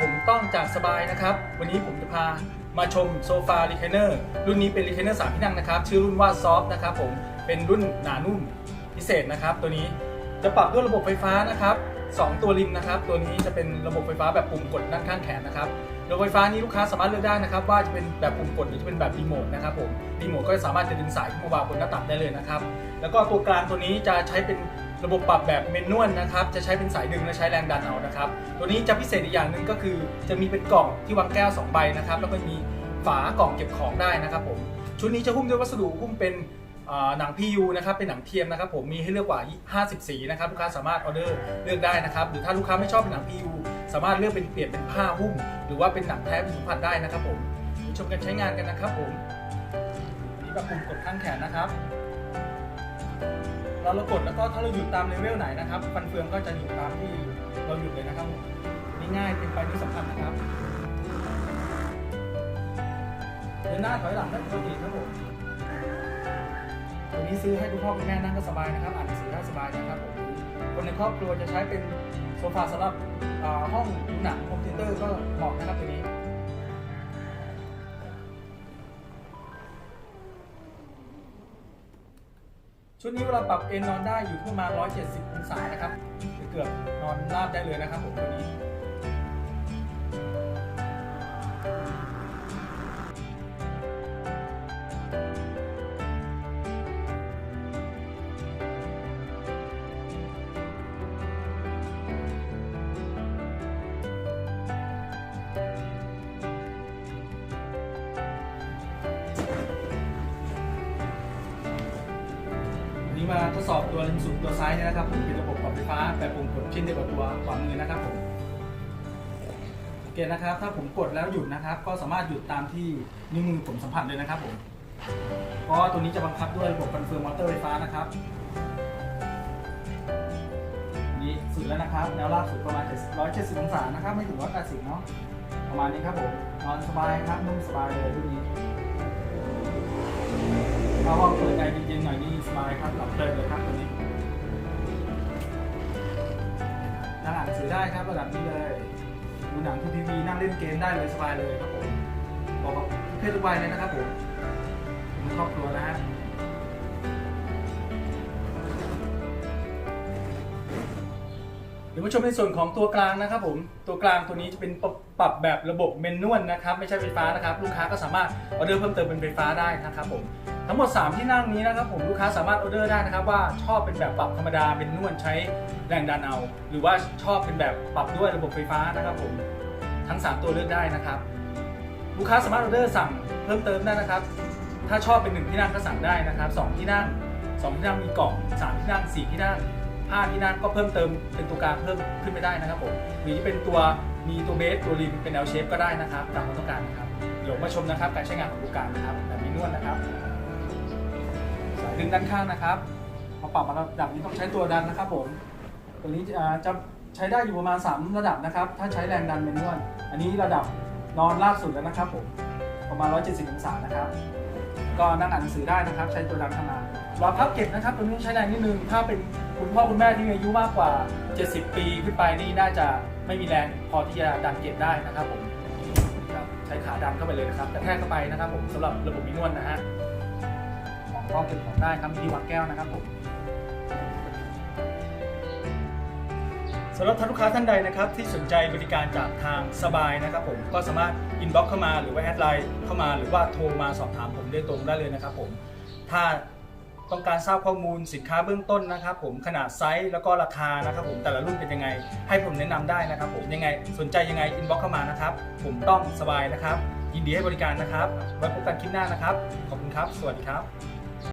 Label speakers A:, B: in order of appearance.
A: ผมต้องจากสบายนะครับ วันนี้ผมจะพามาชมโซฟารี c คเนอร์รุ่นนี้เป็นรี c คเนอร์สามที่นั่งนะครับ ชื่อรุ่นว่าซอฟนะครับผมเป็นรุ่นหนานุ่มพิเศษนะครับ ตัวนี้จะปรับด้วยระบบไฟฟ้านะครับสองตัวริมนะครับ ตัวนี้จะเป็นระบบไฟฟ้าแบบปุ่มกดด้านข้างแขนนะครับระบบไฟฟ้านี้ลูกค้าสามารถเลือกได้นะครับว่าจะเป็นแบบปุ่มกดหรือจะเป็นแบบรีโมทนะครับผมรีโมทก็สามารถจะดึงสายขึ้นมาวางบนหน้าตักได้เลยนะครับแล้วก็ตัวกลางตัวนี้จะใช้เป็น ระบบปรับแบบเมนนวลนะครับ จะใช้เป็นสายดึงและใช้แรงดันเอานะครับ ตัวนี้จะพิเศษอีกอย่างหนึ่งก็คือจะมีเป็นกล่องที่วางแก้ว 2 ใบนะครับ แล้วก็มีฝากล่องเก็บของได้นะครับผม ชุดนี้จะหุ้มด้วยวัสดุหุ้มเป็นหนัง PU นะครับ เป็นหนังเทียมนะครับ ผมมีให้เลือกกว่า 50 สีนะครับ ลูกค้าสามารถออเดอร์เลือกได้นะครับ หรือถ้าลูกค้าไม่ชอบเป็นหนัง PU สามารถเลือกเป็นเปลี่ยนเป็นผ้าหุ้ม หรือว่าเป็นหนังแท้เป็นสัมผัสได้นะครับผมชมกันใช้งานกันนะครับผมนนี้แบบปุ่มกดข้างแขนนะครับ เราเรากดแล้วก็ถ้าเราหยุดตามเลเวลไหนนะครับฟันเฟืองก็จะหยุดตามที่เราหยุดเลยนะครับผมนี่ง่ายเป็นไปด้วยสัมผัสนะครับเดินหน้าถอยหลังได้ปกติครับผมตัวนี้ซื้อให้คุณพ่อคุณแม่นั่งก็สบายนะครับอ่านหนังสือได้สบายนะครับผมคนในครอบครัวจะใช้เป็นโซฟาสำหรับห้องดูหนังคอมพิวเตอร์ก็เหมาะนะครับตัวนี้ ชุดนี้เวลาปรับเอนนอนได้อยู่ที่ประมาณ 170 องศานะครับเกือบนอนราบได้เลยนะครับผมตัวนี้ มาทดสอบตัวริมสุดตัวซ้ายเนี่ยนะครับผมเป็นระบบปรับไฟฟ้าแบบปุ่มกดเช่นเดียวกับตัวขวามือนะครับผมโอเคนะครับ ถ้าผมกดแล้วหยุดนะครับ ก็สามารถหยุดตามที่นิ้วมือผมสัมผัสเลยนะครับผมเพราะตัวนี้จะบังคับด้วยระบบคอนเฟิร์มมอเตอร์ไฟฟ้านะครับอันนี้สุดแล้วนะครับแนวราบสุดประมาณ170องศานะครับ ไม่ถึง180เนาะประมาณนี้ครับผมนอนสบายครับนุ่มสบายเลย รุ่นนี้ถ้าห้องเปิดแอร์เย็นๆหน่อยนี่สบายครับหลับเพลินเลยครับตัวนี้นั่งอ่านหนังสือได้ครับระดับนี้เลยดูหนังทีวีนั่งเล่นเกมได้เลยสบายเลยครับผมบอกว่าเพศทุกวัยเลยนะครับผมผมครอบครัวนะฮะเดี๋ยวมาชมในส่วนของตัวกลางนะครับผมตัวกลางตัวนี้จะเป็นปรับปรับแบบระบบเมนนวลนะครับ ไม่ใช่ไฟฟ้านะครับ ลูกค้าก็สามารถออเดอร์เพิ่มเติมเป็นไฟฟ้าได้นะครับผม ทั้งหมด 3 ที่นั่งนี้นะครับผมลูกค้าสามารถออเดอร์ได้นะครับว่าชอบเป็นแบบปรับธรรมดาเป็นนวดใช้แรงดันเอา หรือว่าชอบเป็นแบบปรับด้วยระบบไฟฟ้านะครับผมทั้ง 3 ตัวเลือกได้นะครับ ลูกค้าสามารถออเดอร์สั่งเพิ่มเติมได้นะครับ ถ้าชอบเป็น1ที่นั่งก็สั่งได้นะครับ2ที่นั่ง2ที่นั่งมีกล่อง3ที่นั่ง4ที่นั่ง5ที่นั่งก็เพิ่มเติมเป็นตัวกลางเพิ่มขึ้นไปได้นะครับผมหรือจะเป็นตัวมีตัวเบสตัวริมเป็น L shape ก็ได้นะครับตามความต้องการนะครับเดี๋ยวมาชมนะครับการใช้งานของตัวกลางนะครับแบบมีนวดนะครับ ดึงด้านข้างนะครับพอปรับมาระดับนี้ต้องใช้ตัวดันนะครับผม ตัวนี้จะใช้ได้อยู่ประมาณ 3 ระดับนะครับ ถ้าใช้แรงดันเป็นวดอันนี้ระดับนอนลาดสุดแล้วนะครับผมประมาณ 170 องศานะครับ ก็นั่งอ่านหนังสือได้นะครับ ใช้ตัวดันทำงานรอพับเก็บนะครับตัวนี้ใช้แรงนิดนึง ถ้าเป็นคุณพ่อคุณแม่ที่อายุมากกว่า 70 ปีขึ้นไปนี่น่าจะไม่มีแรงพอที่จะดันเก็บได้นะครับผมใช้ขาดันเข้าไปเลยนะครับกระแทกเข้าไปนะครับผมสำหรับระบบมีนวดนะฮะ ก็เก็บของได้ครับมีที่วางแก้วนะครับผมสำหรับท่านลูกค้าท่านใดนะครับที่สนใจบริการจากทางสบายนะครับผมก็สามารถอินบ็อกเข้ามาหรือว่าแอดไลน์เข้ามาหรือว่าโทรมาสอบถามผมได้ตรงได้เลยนะครับผมถ้าต้องการทราบข้อมูลสินค้าเบื้องต้นนะครับ ผมขนาดไซส์แล้วก็ราคานะครับ ผมแต่ละรุ่นเป็นยังไง ให้ผมแนะนำได้นะครับ ผมยังไงสนใจยังไงอินบ็อกเข้ามานะครับ ผมต้องสบายนะครับ ยินดีให้บริการนะครับไว้พบกันคลิปหน้านะครับขอบคุณครับ สวัสดีครับ